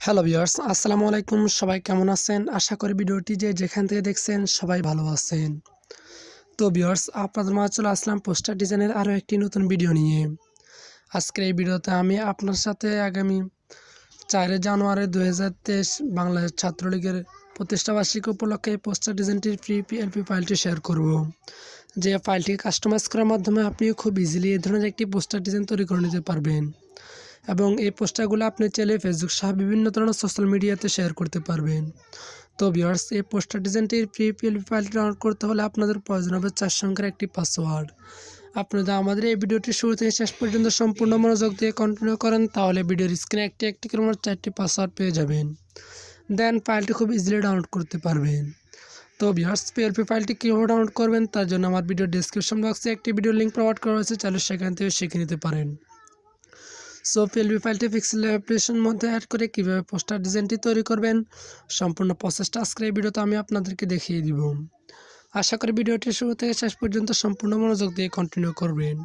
Hello viewers আসসালামু আলাইকুম। সবাই কেমন আছেন? আশা করি ভিডিওটি যে যেখান থেকে দেখছেন সবাই ভালো আছেন। তো ভিউয়ার্স আপনাদের মাঝে চলে আসলাম পোস্টার ডিজাইনের আরও একটি নতুন ভিডিও নিয়ে। আজকের এই ভিডিওতে আমি আপনার সাথে আগামী চারে জানুয়ারি দু হাজার তেইশ বাংলাদেশ ছাত্রলীগের প্রতিষ্ঠা বার্ষিকী উপলক্ষে পোস্টার ডিজাইনটির ফ্রি পিএলপি ফাইলটি শেয়ার করব। যে ফাইলটি কাস্টমাইজ করার মাধ্যমে আপনি খুব ইজিলি এই ধরনের একটি পোস্টার ডিজাইন তৈরি করে নিতে পারবেন। এবং এই পোস্টারগুলো আপনি চাইলে ফেসবুক সহ বিভিন্ন ধরনের সোশ্যাল মিডিয়াতে শেয়ার করতে পারবেন। তো ভিউয়ার্স এই পোস্টার ডিজাইনটির ফ্রি পিএলপি ফাইলটি ডাউনলোড করতে হলে আপনাদের প্রয়োজন হবে চার সংখ্যার একটি পাসওয়ার্ড আপনারা আমাদের এই ভিডিওটি শুরু থেকে শেষ পর্যন্ত সম্পূর্ণ মনোযোগ দিয়ে কন্টিনিউ করেন, তাহলে ভিডিওর স্ক্রিনে একটি একটি করে চারটি পাসওয়ার্ড পেয়ে যাবেন। দেন ফাইলটি খুব ইজিলি ডাউনলোড করতে পারবেন। তো ভিউয়ার্স পিএলপি ফাইলটি কীভাবে ডাউনলোড করবেন, তার জন্য আমার ভিডিও ডিসক্রিপশন বক্সে একটি ভিডিও লিঙ্ক প্রোভাইড করা হয়েছে চাইলে সেখান থেকে শিখে নিতে পারেন। সো পিএলপি ফাইলটি পিক্সেল অ্যাপ্লিকেশনের মধ্যে অ্যাড করে কীভাবে পোস্টার ডিজাইনটি তৈরি করবেন, সম্পূর্ণ প্রসেসটা আজকের এই ভিডিওতে আমি আপনাদেরকে দেখিয়ে দিব। আশা করি ভিডিওটি শুরু থেকে শেষ পর্যন্ত সম্পূর্ণ মনোযোগ দিয়ে কন্টিনিউ করবেন।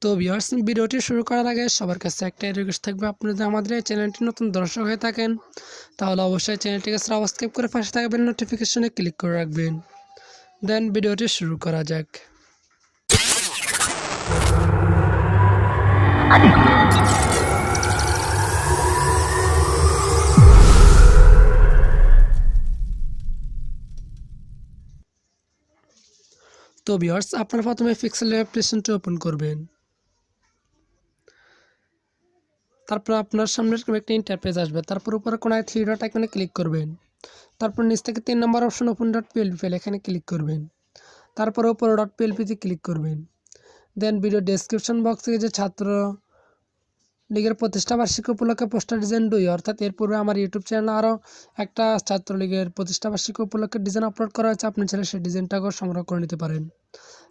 তো ভিউয়ার্স ভিডিওটি শুরু করার আগে সবার কাছে একটা রিকোয়েস্ট থাকবে, আপনি যদি আমাদের এই চ্যানেলটি নতুন দর্শক হয়ে থাকেন, তাহলে অবশ্যই চ্যানেলটিকে সাবস্ক্রাইব করে পাশে থাকবেন নোটিফিকেশনে ক্লিক করে রাখবেন। দেন ভিডিওটি শুরু করা যাক। তো ভিউয়ার্স আপনারা প্রথমে পিক্সেল অ্যাপ্লিকেশনটি ওপেন করবেন। তারপর আপনার সামনে এরকম একটা ইন্টারপেজ আসবে। তারপর উপরে কোনায় থ্রি ডট আইকনে ক্লিক করবেন। তারপর নিচ থেকে তিন নম্বর option open dot PLP file এখানে ক্লিক করবেন। তারপর উপরে ডট পিএলপিতে ক্লিক করবেন। দেন ভিডিও ডেসক্রিপশন বক্স থেকে যে ছাত্র লীগের প্রতিষ্ঠা বার্ষিকী উপলক্ষে পোস্টার ডিজাইন দুই। অর্থাৎ এর পূর্বে আমার ইউটিউব চ্যানেলে আরও একটা ছাত্রলীগের প্রতিষ্ঠা বার্ষিকী উপলক্ষে ডিজাইন আপলোড করা হয়েছে। আপনি চাইলে সেই ডিজাইনটাকেও সংগ্রহ করে নিতে পারেন।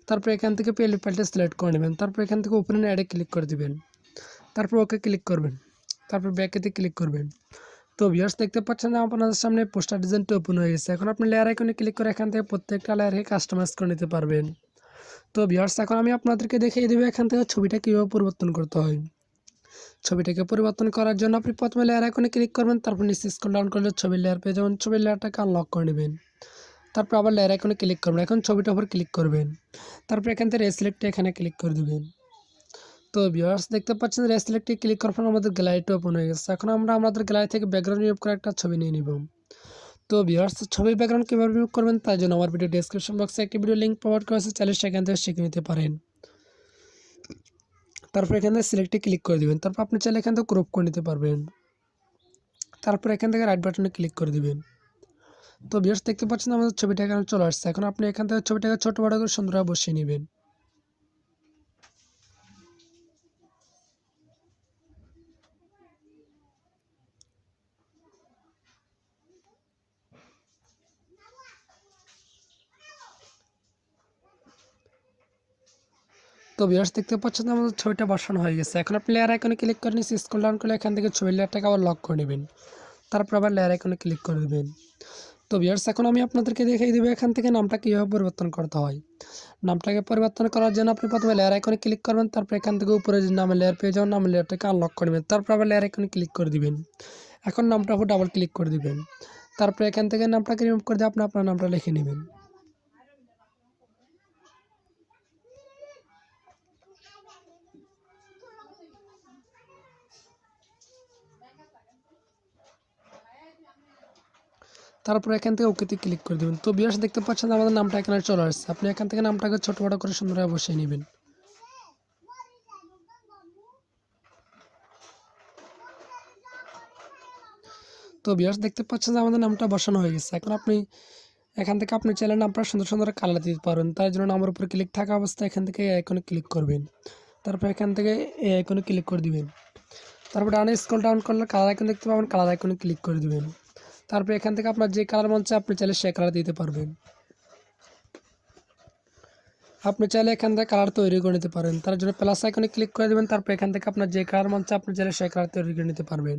তারপর এখান থেকে পিএলপি ফাইলটা সিলেক্ট করে নেবেন। তারপর এখান থেকে ওপেন অ্যাডে ক্লিক করে দিবেন। তারপর ওকে ক্লিক করবেন। তারপর ব্যাকেতে ক্লিক করবেন। তো ভিউয়ার্স দেখতে পাচ্ছেন আপনাদের সামনে পোস্টার ডিজাইনটা ওপেন হয়ে গেছে। এখন আপনি লেয়ার আইকনে ক্লিক করে এখান থেকে প্রত্যেকটা লেয়ারকে কাস্টমাইজ করে নিতে পারবেন। তো ভিউয়ার্স এখন আমি আপনাদেরকে দেখিয়ে দেবো এখান থেকে ছবিটা কীভাবে পরিবর্তন করতে হয়। ছবিটাকে পরিবর্তন করার জন্য আপনি প্রথমে লেয়ার আইকনে ক্লিক করবেন, তারপর নিচে স্ক্রল ডাউন করলে ছবির লেয়ার পেয়ে যাবেন। ছবির লেয়ারটাকে আনলক করে নেবেন। তারপর আবার লেয়ার আইকনে ক্লিক করবেন। এখন ছবিটার উপর ক্লিক করবেন। তারপর এখান থেকে রেসিলেক্টে এখানে ক্লিক করে দেবেন। তো ভিউয়ার্স দেখতে পাচ্ছেন রেসিলেক্টে ক্লিক করার পর আমাদের গ্যালারিটা ওপেন হয়ে গেছে। এখন আমরা আমাদের গ্যালারি থেকে ব্যাকগ্রাউন্ড রিমুভ করে একটা ছবি নিয়ে নিব। তো ভিউয়ার্স ছবির ব্যাকগ্রাউন্ড কীভাবে রিমুভ করবেন, তার জন্য আমার ভিডিও ডিসক্রিপশন বক্সে একটি ভিডিও লিঙ্ক প্রোভাইড করা আছে। সেখান থেকে শিখে নিতে পারেন। তারপর এখান থেকে সিলেক্টে ক্লিক করে দেবেন। তারপর আপনি চাইলে এখান থেকে ক্রপ করে নিতে পারবেন। তারপর এখান থেকে রাইট বাটনে ক্লিক করে দেবেন। তো বিয়ার্স দেখতে পাচ্ছেন আমাদের ছবিটা এখানে চলে আসছে। এখন আপনি এখান থেকে ছবিটাকে ছোটো বড়ো করে সুন্দরভাবে বসিয়ে নেবেন। তো ভিউয়ার্স দেখতে পাচ্ছেন আমাদের ছবিটা বসানো হয়ে গেছে। এখন আপনি লেয়ার আইকনে ক্লিক করে নিচ্ছি স্ক্রল ডাউন করলে এখান থেকে ছবির লেয়ারটাকে আবার লক করে নেবেন। তারপর আবার লেয়ার আইকনে ক্লিক করে দেবেন। তো ভিউয়ার্স এখন আমি আপনাদেরকে দেখিয়ে দেবো এখান থেকে নামটা কীভাবে পরিবর্তন করতে হয়। নামটাকে পরিবর্তন করার জন্য আপনি প্রথমে লেয়ার আইকনে ক্লিক করবেন, তারপর এখান থেকে উপরে যে নামের লেয়ার পেয়ে যাবেন, নামের লেয়ারটাকে আনলক করে নেবেন। তারপর আবার লেয়ার আইকনে ক্লিক করে দিবেন। এখন নামটা ডাবল ক্লিক করে দিবেন। তারপর এখান থেকে নামটাকে রিমুভ করে দিয়ে আপনি আপনার নামটা লিখে নেবেন। তারপর এখান থেকে ওকেতে ক্লিক করে দেবেন। তো বিয়ার্স দেখতে পাচ্ছেন আমাদের নামটা এখানে চলে আসছে। আপনি এখান থেকে নামটাকে ছোটো বড়ো করে সুন্দরভাবে বসিয়ে নেবেন। তো বিয়ার্স দেখতে পাচ্ছেন যে আমাদের নামটা বসানো হয়ে গেছে। এখন আপনি এখান থেকে আপনি চাইলে নামটা সুন্দর সুন্দর কালার দিতে পারবেন তার জন্য নামের উপরে ক্লিক থাকা অবস্থায় এখান থেকে আইকনে ক্লিক করবেন। তারপর এখান থেকে এই ক্লিক করে দিবেন। তারপর ডাউনে স্ক্রল ডাউন করলে কালার আইকন দেখতে পাবেন। কালার আইকনে ক্লিক করে দিবেন। তারপর এখান থেকে আপনার যে কালার মন চায় আপনি চাইলে সে কালার দিতে পারবেন। আপনি চাইলে এখান থেকে কালার তৈরি করে নিতে পারেন। তার জন্য প্লাস আইকনে ক্লিক করে দেবেন, তারপর এখান থেকে আপনার যে কালার মন চায় আপনি চাইলে সে কালার তৈরি করে নিতে পারবেন।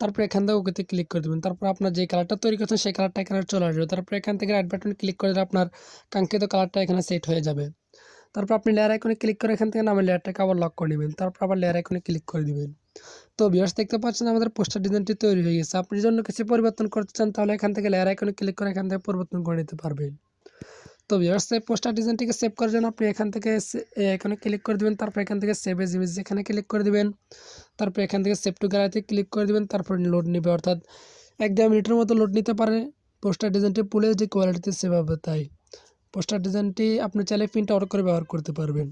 তারপর এখান থেকে ওকেতে ক্লিক করে দেবেন। তারপর আপনার যে কালারটা তৈরি করছেন সেই কালারটা এখানে চলে আসবে। তারপর এখান থেকে রাইট বাটন ক্লিক করে দিলে আপনার কাঙ্ক্ষিত কালারটা এখানে সেট হয়ে যাবে। তারপর আপনি লেয়ার আইকনে ক্লিক করে এখান থেকে নামের লেয়ারটাকে আবার লক করে নেবেন। তারপর আবার লেয়ার আইকনে ক্লিক করে দিবেন। তো ভিউয়ার্স দেখতে পাচ্ছেন আমাদের পোস্টার ডিজাইনটি তৈরি হয়ে গেছে। আপনি জন্য কিছু পরিবর্তন করতে চান, তাহলে এখান থেকে লেয়ার আইকনে ক্লিক করে এখান থেকে পরিবর্তন করে নিতে পারবেন। তো ভিউয়ার্স এই পোস্টার ডিজাইনটিকে সেভ করার জন্য আপনি এখান থেকে এখানে ক্লিক করে দেবেন, তারপর এখান থেকে সেভ এজ ইমেজ এখানে ক্লিক করে দিবেন, তারপর এখান থেকে সেভ টু গ্যালারিতে ক্লিক করে দিবেন, তারপর লোড নেবে। অর্থাৎ এক দেড় মিনিটের মতো লোড নিতে পারে। পোস্টার ডিজাইনটি পুলে যে কোয়ালিটিতে সেভ হবে, তাই পোস্টার ডিজাইনটি আপনি চাইলে প্রিন্ট আউট করে ব্যবহার করতে পারবেন।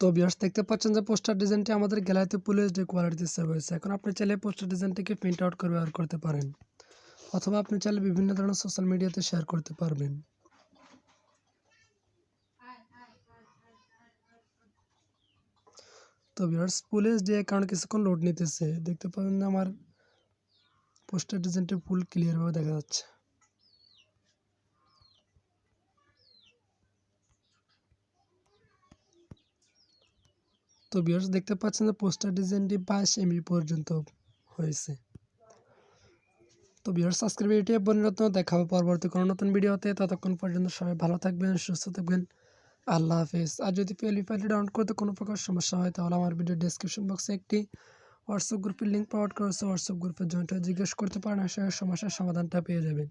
তো ভিউয়ার্স দেখতে পাচ্ছেন যে পোস্টার ডিজাইনটি আমাদের গ্যালারিতে পুলিশ যে কোয়ালিটিতে সেভ হয়েছে। এখন আপনি চাইলে পোস্টার ডিজাইনটিকে প্রিন্ট আউট করে ব্যবহার করতে পারেন। অথবা আপনি চাইলে বিভিন্ন ধরনের সোশ্যাল মিডিয়াতে শেয়ার করতে পারবেন। তো ভিউয়ার্স পুলিশ যে কারণে কিছুক্ষণ লোড নিতেছে। দেখতে পাবেন আমার পোস্টার ডিজাইনটি ফুল ক্লিয়ারভাবে দেখা যাচ্ছে। তো ভিউয়ার্স দেখতে পাচ্ছেন যে পোস্টার ডিজাইনটি বাইশ এমবি পর্যন্ত হয়েছে। তো ভিউয়ার্স আজকের ভিডিওটি পরিণত। দেখা হবে পরবর্তী কোনো নতুন ভিডিওতে ততক্ষণ পর্যন্ত সবাই ভালো থাকবেন, সুস্থ থাকবেন। আল্লাহ হাফিজ। আর যদি পিএলই ডাউনলোড করতে কোনো প্রকার সমস্যা হয়, তাহলে আমার ভিডিও ডিসক্রিপশন বক্সে একটি হোয়াটসঅ্যাপ গ্রুপের লিঙ্ক প্রোভাইড করেছে হোয়াটসঅ্যাপ গ্রুপে জয়েন্ট হয়ে জিজ্ঞেস করতে পারেন করি সমস্যার সমাধানটা পেয়ে যাবেন।